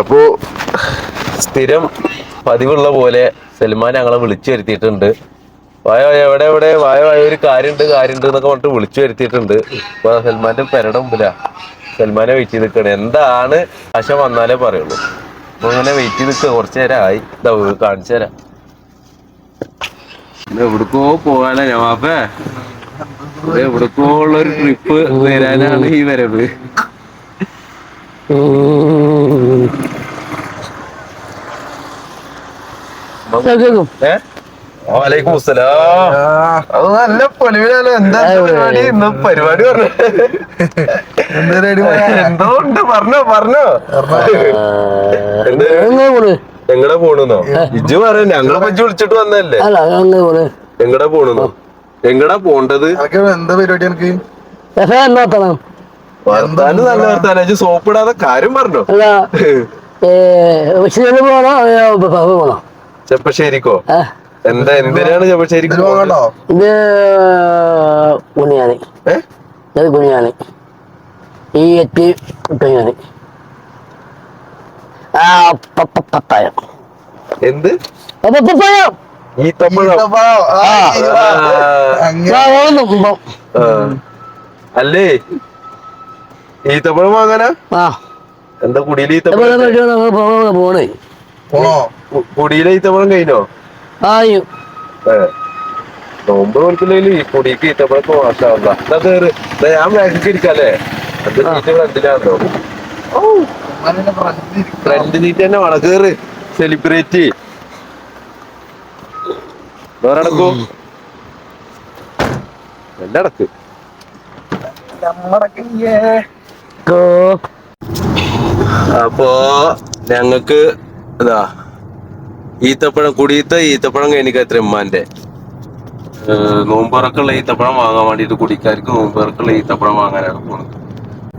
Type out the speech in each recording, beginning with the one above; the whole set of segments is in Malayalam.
അപ്പോ സ്ഥിരം പതിവുള്ള പോലെ സൽമാൻ ഞങ്ങളെ വിളിച്ചു വരുത്തിയിട്ടുണ്ട്. വായ എവിടെ എവിടെ? വായ വായ ഒരു കാര്യണ്ട് കാര്യണ്ട് എന്നൊക്കെ പറഞ്ഞിട്ട് വിളിച്ചു വരുത്തിയിട്ടുണ്ട്. ഇപ്പൊ സൽമാന്റെ പെരട മുമ്പിലാ. സൽമാനെ വെയിറ്റ് ചെയ്ത് നിൽക്കണേ എന്താണ് ആശ വന്നാലേ പറയുള്ളൂ. അപ്പൊ ഇങ്ങനെ വെയിറ്റ് ചെയ്ത് നിൽക്കുക കുറച്ചു നേരം ആയി കാണിച്ചു തരാം. എവിടക്കോ പോകാനാ ഞവാപ്പേ ഇത് ഉള്ള ഒരു ട്രിപ്പ് വരാനാണ് ഈ വരവ്. കേൾക്കും അത് നല്ല പൊലിവിലല്ലോ എന്താ പരിപാടി? ഇന്ന് പരിപാടി പറഞ്ഞു. എന്താ പരിപാടി മോനെ? എന്തോ ഉണ്ട്. പറഞ്ഞോ പറഞ്ഞോ. ഞങ്ങടെ എങ്ങനെ പോണ്? എങ്ങടെ പോണെന്നോ? ഇജ്ജ് പറ ഞങ്ങളെ പറ്റി വിളിച്ചിട്ട് വന്നല്ലേ എങ്ങടെ പോണെന്നോ? എങ്ങടാ പോണ്ടത്? എന്താ പരിപാടി എനിക്ക് എന്നാത്തണം വർത്താനം നല്ല വർത്താനം. ഇജ്ജ് സോപ്പ് ഇടാതെ കാര്യം പറഞ്ഞോ. അല്ല വിശദ പോണോ? അതോ പോണോ? ചെപ്പശ്ശേരിക്കോ? എന്താ എന്തിനാണ് ചെപ്പശ്ശേരിക്ക് പോകണ്ടോ. ഇത് ഇത് ഈ എത്തി ആ പത്തായം എന്ത്? ഓടുന്നു അല്ലേ? ഈത്തപ്പഴം വാങ്ങാനാ? ആ. എന്താ കുടിയിലെ ഈത്തപ്പഴം പോണേ? പോണേ? കുടിയിലെ ഈത്തപ്പഴം കഴിഞ്ഞോ? ആയി നോമ്പ് കൊടുക്കില്ലെങ്കിൽ ഈ കുടിക്ക് ഈത്തപ്പഴൊക്കെ മാഷാവുക എന്നാ കേറ്. ദാ ഞാൻ ബാങ്കിക്ക് ഇരിക്കാല്ലേ? അത് സീറ്റ് ഫ്രണ്ടിലാണല്ലോ. ഫ്രണ്ട് നീറ്റ് തന്നെ വേണം. കേറ്. സെലിബ്രേറ്റ് വേറെ അടക്കൂ എന്റെ അടക്ക് നമ്മടൊക്കെ ഇയ്യേ. കോ അപ്പോ ഞങ്ങക്ക് ഇതാ ഈത്തപ്പഴം കുടിയത്ത ഈത്തപ്പഴം എനിക്ക് എത്ര ഉമ്മാന്റെ? നോമ്പറക്കുള്ള ഈത്തപ്പഴം വാങ്ങാൻ വേണ്ടിട്ട് കുടിക്കാർക്ക് നോമ്പറക്കുള്ള ഈത്തപ്പഴം വാങ്ങാനാണ് പോണത്.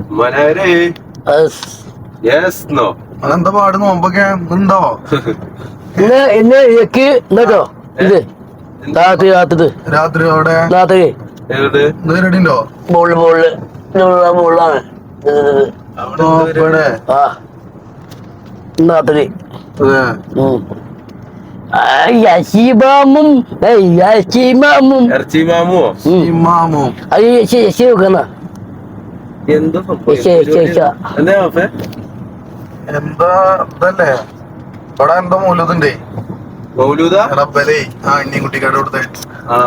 ഉമ്മാനാരേ യെസ് നോ അതെന്താ പാട്? നോമ്പൊക്കെ ഉണ്ടോ? ഇന്ന് ഇന്ന് ഇതൊക്കെ ഇന്നോ ഇത്. രാത്രി രാത്രി രാത്രി അവിടെ? രാത്രി. ബോളിൽ ബോളിൽ ബോളിലാണ് ആ രാത്രി അതെ ഉം. ആ, യശിമാമും ഏയ് യശിമാമും ഇറച്ചി മാമോ ഉം. ഇമാമും അത് യശി യശി വെക്കുന്ന എന്തോ യശ യശ യശ എന്താ ഇതല്ലേ? ഇവിടെ എന്താ മൂലതുണ്ടേ മൗലൂദ? റബ്ബലേ ആ ഇനി കുട്ടിക്കാട് കൊടുത്തേ. ആ.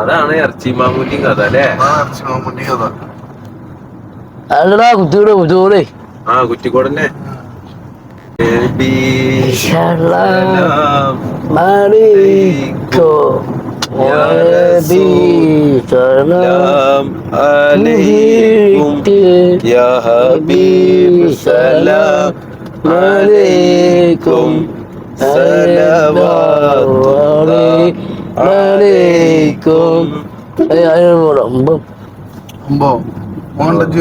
അതാണ് ഇറച്ചി മാമൂന്റെയും കഥ അല്ലേ? ആ ഇറച്ചി കഥ. അല്ലടാ കുട്ടിയുടെ കുട്ടിയോടെ ആ കുറ്റിക്കോടന്നെ അമ്പോ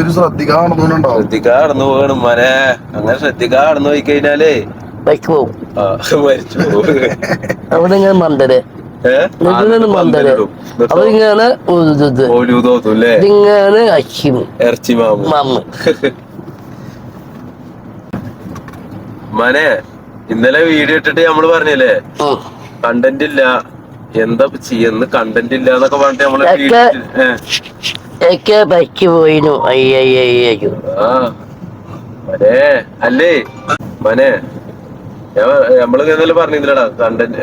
ശ്രദ്ധിക്കാൻ ശ്രദ്ധിക്കാ കടന്നു പോകണം മനെ അങ്ങനെ ശ്രദ്ധിക്കാ കടന്നു പോയി കഴിഞ്ഞാലേ വയ്ക്കോ ആ, മരിച്ചു അവിടെ ഇങ്ങനെ മന്ദര്? അവരിങ്ങനെ ഇതിങ്ങനെ അശ്യം ഇറച്ചി മാമു. മമ്മ മനെ ഇന്നലെ വീഡിയോ ഇട്ടിട്ട് നമ്മൾ പറഞ്ഞില്ലേ? കണ്ടന്റ് ഇല്ല. എന്താ ചെയ്യുന്ന കണ്ടന്റ് ഇല്ല എന്നൊക്കെ പറഞ്ഞിട്ട് നമ്മൾ ഒക്കെ- ബൈക്ക് പോയിനു അയ്യോ ആ മനെ അല്ലേ മനെ ഞാൻ നമ്മൾ ഇന്നലെ പറഞ്ഞില്ലടാ കണ്ടന്റ്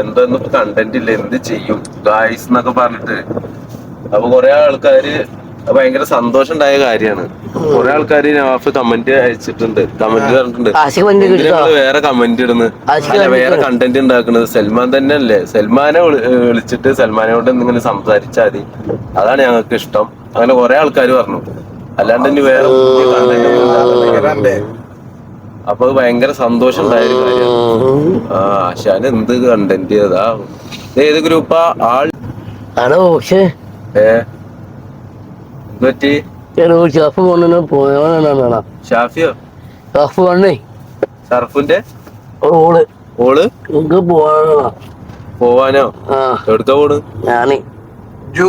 എന്തൊന്നും കണ്ടന്റ് ഇല്ല എന്ത് ചെയ്യും ഗായ്സ് എന്നൊക്കെ പറഞ്ഞിട്ട് അപ്പൊ കൊറേ ആൾക്കാര് ഭയങ്കര സന്തോഷം ഉണ്ടായ കാര്യാണ് കൊറേ ആൾക്കാര് നവാഫ് കമന്റ് അയച്ചിട്ടുണ്ട് കമന്റ് പറഞ്ഞിട്ടുണ്ട് വേറെ കമന്റ് ഇടുന്നത് വേറെ കണ്ടന്റ് ഉണ്ടാക്കുന്നത് സൽമാൻ തന്നെ അല്ലേ സൽമാനെ വിളിച്ചിട്ട് സൽമാനെ സൽമാനോട് ഇങ്ങനെ സംസാരിച്ചാൽ മതി അതാണ് ഞങ്ങൾക്ക് ഇഷ്ടം അങ്ങനെ കുറെ ആൾക്കാർ പറഞ്ഞു. അല്ലാണ്ട് ഇനി വേറെ പുതിയ content ഒന്നും ഉണ്ടാക്കുന്നില്ല. അപ്പൊ അത് ഭയങ്കര സന്തോഷം ഉണ്ടായ ഒരു കാര്യമാണ്. ആ ആശാൻ എന്ത് കണ്ടന്റ് അതാ ഇത് ഏത് ഗ്രൂപ്പാ ആൾ ആണോ? പക്ഷേ ഏ? എന്ത് പറ്റി? ഷാഫ് കൊണ്ടു പോയോണ ഷാഫിയോ? ഷാഫ് കൊണ്ടേ ഷർഫിന്റെ? ഓൾ. ഓൾ? എനിക്ക് പോവാനാ പോവാനോ? ആ. എവിടുക്ക പോണ്? ഞാനേ. ജൂ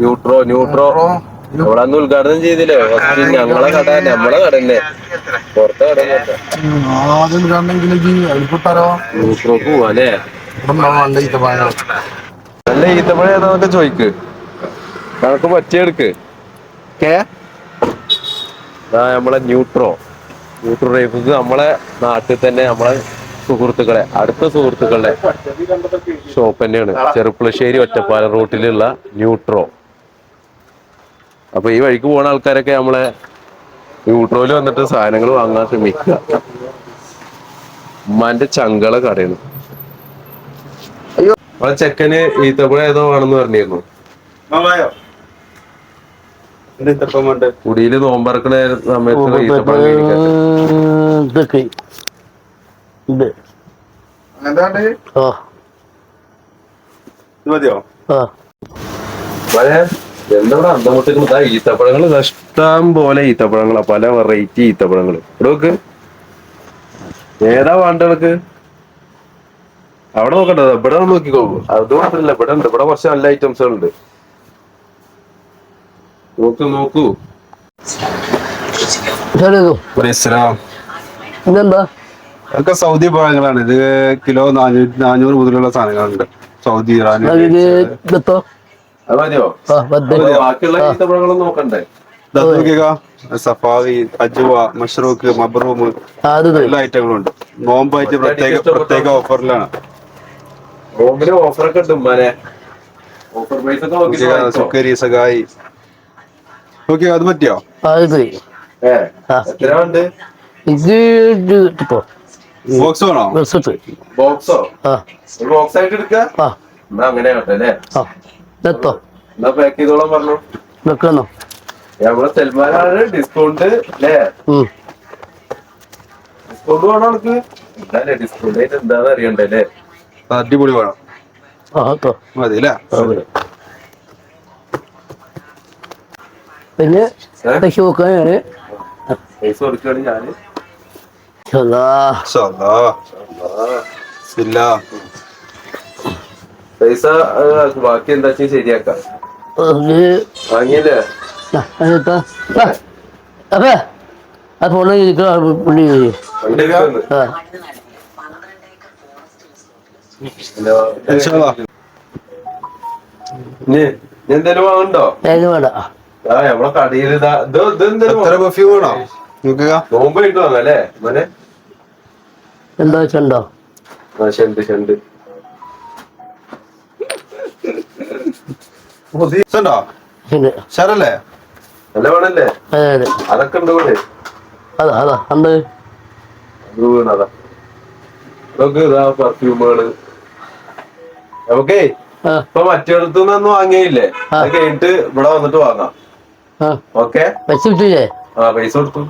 ന്യൂട്രോ ന്യൂട്രോ. അവിടെ അന്ന് ഉദ്ഘാടനം ചെയ്തില്ലേ? ഞങ്ങളെ കട നമ്മളെ കട തന്നെ. പുറത്തെ കട ന്യൂട്രോക്ക് പോവാല്ലേ ഇവിടെ നല്ല ഈത്തപ്പഴ? നല്ല ഈത്തപ്പഴം ഏതാന്നൊക്കെ ചോദിക്ക്. കണക്ക് പറ്റിയെടുക്ക് കേ? നമ്മളെ ന്യൂട്രോ ന്യൂട്രോ റൈഫിക്ക് നമ്മളെ നാട്ടിൽ തന്നെ നമ്മളെ സുഹൃത്തുക്കളെ അടുത്ത സുഹൃത്തുക്കളുടെ ഷോപ്പ് തന്നെയാണ്. ചെറുപ്പുളശ്ശേരി ഒറ്റപ്പാലം റൂട്ടിലുള്ള ന്യൂട്രോ അപ്പൊ ഈ വഴിക്ക് പോണ ആൾക്കാരൊക്കെ നമ്മളെ യൂട്രോയിൽ വന്നിട്ട് സാധനങ്ങൾ വാങ്ങാൻ ശ്രമിക്കുക. ഉമ്മാന്റെ ചങ്കള കടയാണ്. നമ്മളെ ചെക്കന് ഈത്തപ്പഴം ഏതോ വേണമെന്ന് പറഞ്ഞിരുന്നു. കുടിയിൽ നോമ്പറക്കണ സമയത്ത് ഈത്തപ്പഴം മതിയോ? എന്താ അന്തമുട്ടിന് ഇതാ ഈത്തപ്പഴങ്ങൾ ഇഷ്ടം പോലെ ഈത്തപ്പഴങ്ങളാ പല വെറൈറ്റി ഈത്തപ്പഴങ്ങൾ. ഇവിടെ നോക്ക്. ഏതാ വേണ്ടവർക്ക് അവിടെ നോക്കണ്ടത് ഇവിടെ നോക്കിക്കോ. അത് മാത്രല്ല ഇവിടെ ഉണ്ട്. ഇവിടെ കുറച്ച് നല്ല ഐറ്റംസുകൾ ഉണ്ട് നോക്കൂ നോക്കൂ. അതൊക്കെ സൗദി പഴങ്ങളാണ്. ഇത് കിലോ നാനൂറ് മുതലുള്ള സാധനങ്ങളുണ്ട്. സൗദി ഇറാൻ അത് മതിയോ? ആ പത്ത് അപ്പൊ ബാക്കിയുള്ള ഈത്തപ്പഴങ്ങളും നോക്കണ്ടേ? സഫാവി അജുവ മഷ്റൂക്ക് മബ്രൂം. എല്ലാ ഐറ്റങ്ങളും ഉണ്ട് നോമ്പായിട്ട് പ്രത്യേക പ്രത്യേക ഓഫറിലാണ്. നോമ്പിന് ഓഫറൊക്കെ ഉണ്ട് ഉമ്മാനെ. ഓഫർ പ്രൈസ് ഒക്കെ നോക്കി. സുക്കരി സഗായി ഓക്കെ അത് പറ്റിയോ? എത്ര ഉണ്ട് ഇത് ബോക്സ് വേണോ? ബോക്സോ ബോക്സ്? ആയിട്ട് എടുക്കാം? അങ്ങനെ ആട്ടെ അല്ലേ? ഇതെത്തോ? നമ്മളെ സൽമാനാണ് ഡിസ്കൗണ്ട് അല്ലേ? ഡിസ്കൗണ്ട് വേണോ നമുക്ക് എന്താല്ലേ ഡിസ്കൗണ്ട് ആയിട്ട് എന്താന്ന് അറിയണ്ടേ അല്ലേ? അടിപൊളി വേണം. പിന്നെ പൈസ പൈസ കൊടുക്കുകയാണെങ്കിൽ ഞാൻ. ചൊല്ലാ ഇൻഷാല്ലാ. ഇല്ല പൈസ ബാക്കി എന്താ വെച്ചാൽ ശരിയാക്കാം. വാങ്ങിയില്ലേ? അപ്പേ ആ പുള്ളി എന്തേലും വാങ്ങണ്ടോ? വേണ്ട? ആ. നമ്മളെ കടയിൽ പെർഫ്യൂം വേണോ? നോമ്പ് മോനെ? എന്താ ഷെണ്ട് ഉണ്ടോ ശരല്ലേ ഷറല്ലേ നല്ല വേണല്ലേ? അതെ അതെ. അതൊക്കെ ഉണ്ട് ഇവിടെ. അതാ അതാ ഉണ്ട്. അത് വീണതാ നമുക്ക് ഇതാ പെർഫ്യൂമുകൾ നമുക്കേ ആ. ഇപ്പൊ മറ്റിടത്തു നിന്നൊന്നും വാങ്ങിയില്ലേ? ആ. അത് കഴിഞ്ഞിട്ട് ഇവിടെ വന്നിട്ട് വാങ്ങാം. ആ. ഓക്കെ? വെച്ച് കിട്ടില്ലേ ആ പൈസ കൊടുത്തു.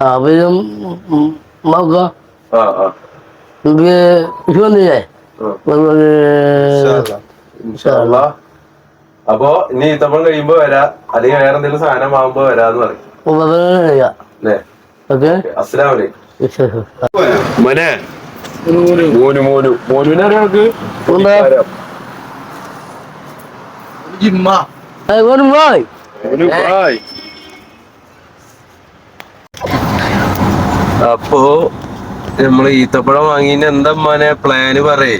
ആ അപ്പം നോക്കാം ആ ആ. നമുക്ക് ഇത് വന്നില്ലേ? ആ. ഇൻഷാല്ലാ. അപ്പൊ ഇനി ഈത്തപ്പഴം കഴിയുമ്പോ വരാ. അല്ലെങ്കിൽ വേറെ എന്തെങ്കിലും സാധനം വാങ്ങുമ്പോ വരാന്ന് പറയും. അല്ലേ? ഓക്കെ. അസ്സലാമലൈക്കും മോനെ. മോനു മോനു. മോനുവിനെ അറിയാം നമുക്ക് എന്താ? അറിയാം. ജിമ്മ. മോനും പോയി അപ്പോ നമ്മൾ ഈത്തപ്പഴം വാങ്ങിന് എന്താ മോനെ പ്ലാന് പറയേ.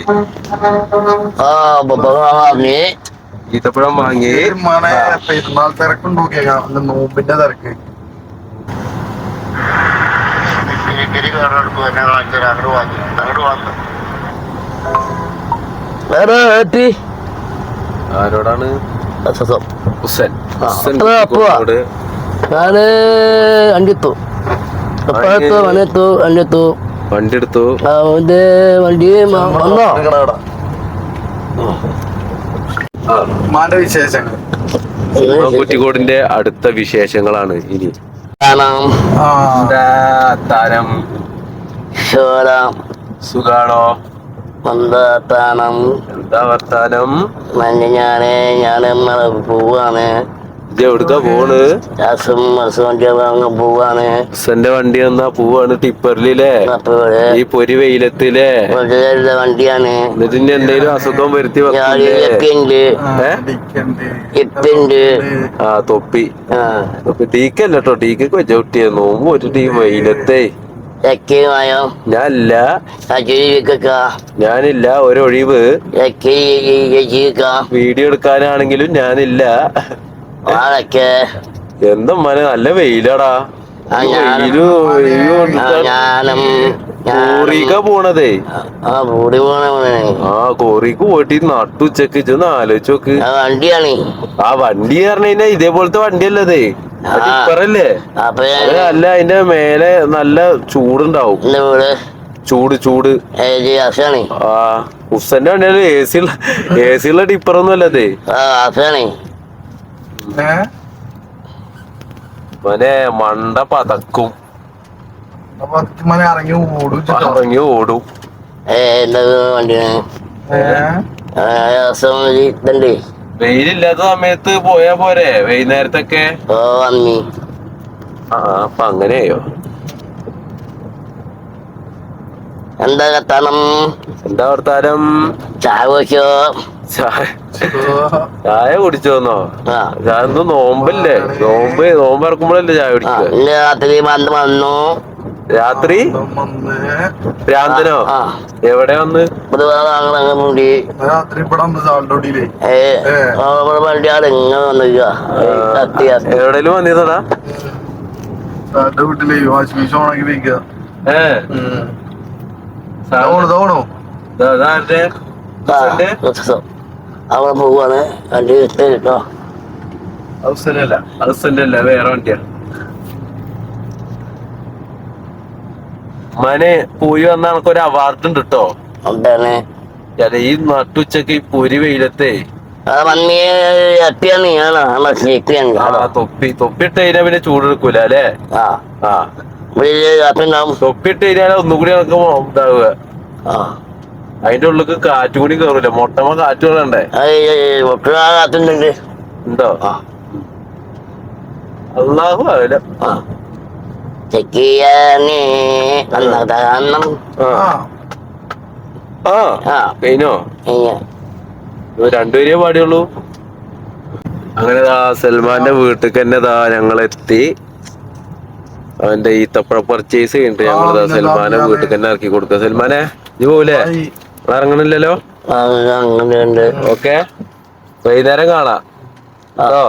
ആ ഈത്തപ്പഴം വാങ്ങി. മനെ പെരുന്നാൾ തിരക്കുണ്ട് നോമ്പിന്റെ തിരക്ക്. ആരോടാണ്? ഹുസൻ. ഞാൻ അഞ്ചെത്തു എപ്പോഴെത്തു മണിയെത്തു അഞ്ചെത്തു വണ്ടി എടുത്തു അവന്റെ വണ്ടി വന്നോ? മാന്റെ വിശേഷങ്ങൾ. കുറ്റിക്കോടിന്റെ അടുത്ത വിശേഷങ്ങളാണ് ഇനി. താരം? ശോരം സുഖാണോ? എന്താ വർത്താനം? മഞ്ഞ ഞാൻ ഞാൻ പോവാണ്. എവിടുക്ക പോണ്? പോവാണ്. വണ്ടി വന്നാ പോവാണ് ടിപ്പറിലേ ഈ പൊരി വെയിലത്തിലേ. വണ്ടിയാണ്. എന്നിട്ട് ഇനി എന്തെങ്കിലും അസുഖം വരുത്തി. ആ തൊപ്പി. തൊപ്പി ടീക്കല്ല കേട്ടോ ടീക്കൊക്കെ വെച്ച കുട്ടിയെ. നോമ്പ് ഒരു ടീ വെയിലത്തെ. ഞാനില്ല. ഞാനില്ല. ഒരൊഴിവ്. വീഡിയോ എടുക്കാനാണെങ്കിലും ഞാനില്ല. എന്താ മനെ നല്ല വെയിലാടാ. വെയിൽ ഞാനും കോറിക്ക പോണതേ. ആ പോണ ആ കോറിക്ക് പോയിട്ട് നട്ടുച്ചക്ക് ചെന്ന് ആലോചിച്ച് നോക്ക്. ആ വണ്ടിയാണ്. ആ വണ്ടി പറഞ്ഞ ഇതേപോലത്തെ വണ്ടിയല്ലതേ. അല്ലേ ടിപ്പറല്ലേ അല്ല അതിന്റെ മേലെ നല്ല ചൂടുണ്ടാവും. ചൂട്? ചൂട് ആ ഉസന്റെ വണ്ടിയാണ് എ സി ഉള്ള എ സി ഉള്ള ടിപ്പറൊന്നും അല്ലതേ? മനെ മണ്ട പതക്കും. ഇറങ്ങി ഓടും. ഇറങ്ങി ഓടും. വെയിലില്ലാത്ത സമയത്ത് പോയാ പോരെ വൈകുന്നേരത്തൊക്കെ? ആ അപ്പൊ അങ്ങനെയോ? എന്താ കത്താനം എന്താ വർത്താനം? ചായ കുടിച്ചോ? ചായ. കുടിച്ചു ചായ കുടിച്ചോന്നോ ആ. ചായ എന്തോ നോമ്പല്ലേ? നോമ്പ് നോമ്പ് ഇറക്കുമ്പോഴല്ലേ ചായ കുടിക്കുന്നു കുടിക്കുക? രാത്രി വന്ന് രാത്രി? ഭ്രാന്തനോ? എവിടെ വന്ന്? എവിടെയും വന്നിരുന്നതാ? വീട്ടിലേ വാഷിംഗ് മെഷീൻ ഓണാക്കി വെക്കുക. ഏ. തോണു തോണു അവിടെ പോവാണ്. വണ്ടി കേട്ടോ. അല്ല വേറെ വണ്ടിയാ. മനെ പോയി വന്ന കണക്ക് ഒരു അവാർഡ് ഉണ്ട് കേട്ടോ എന്താണ്? ഈ നട്ടുച്ചക്ക് ഈ പൊരി വെയിലത്തെ. തൊപ്പി തൊപ്പിട്ട് കഴിഞ്ഞാ പിന്നെ ചൂടെടുക്കൂല അല്ലേ? തൊപ്പിട്ട് കഴിഞ്ഞാൽ ഒന്നുകൂടി നമുക്ക് ഇതാവുക അതിന്റെ ഉള്ളിക്ക് കാറ്റ് കൂടി കേറൂല? മൊട്ടമ്മ കാറ്റ് കാത്തുന്നുണ്ട് ഉണ്ടോ? അള്ളാഹു ആവില്ല കഴിഞ്ഞോ? രണ്ടുപേരേ പാടിയുള്ളൂ. അങ്ങനെ ദാ സൽമാന്റെ വീട്ടിൽ തന്നെ ദാ ഞങ്ങൾ എത്തി അവന്റെ ഈത്തപ്പഴ പർച്ചേസ് കഴിഞ്ഞിട്ട് ഞങ്ങൾ സൽമാനെ വീട്ടിൽ തന്നെ ഇറക്കി കൊടുക്ക. സൽമാനെ നീ. നിങ്ങൾ ഇറങ്ങണില്ലല്ലോ അങ്ങനെയുണ്ട്. ഓക്കെ വൈകുന്നേരം കാണാം. കേട്ടോ.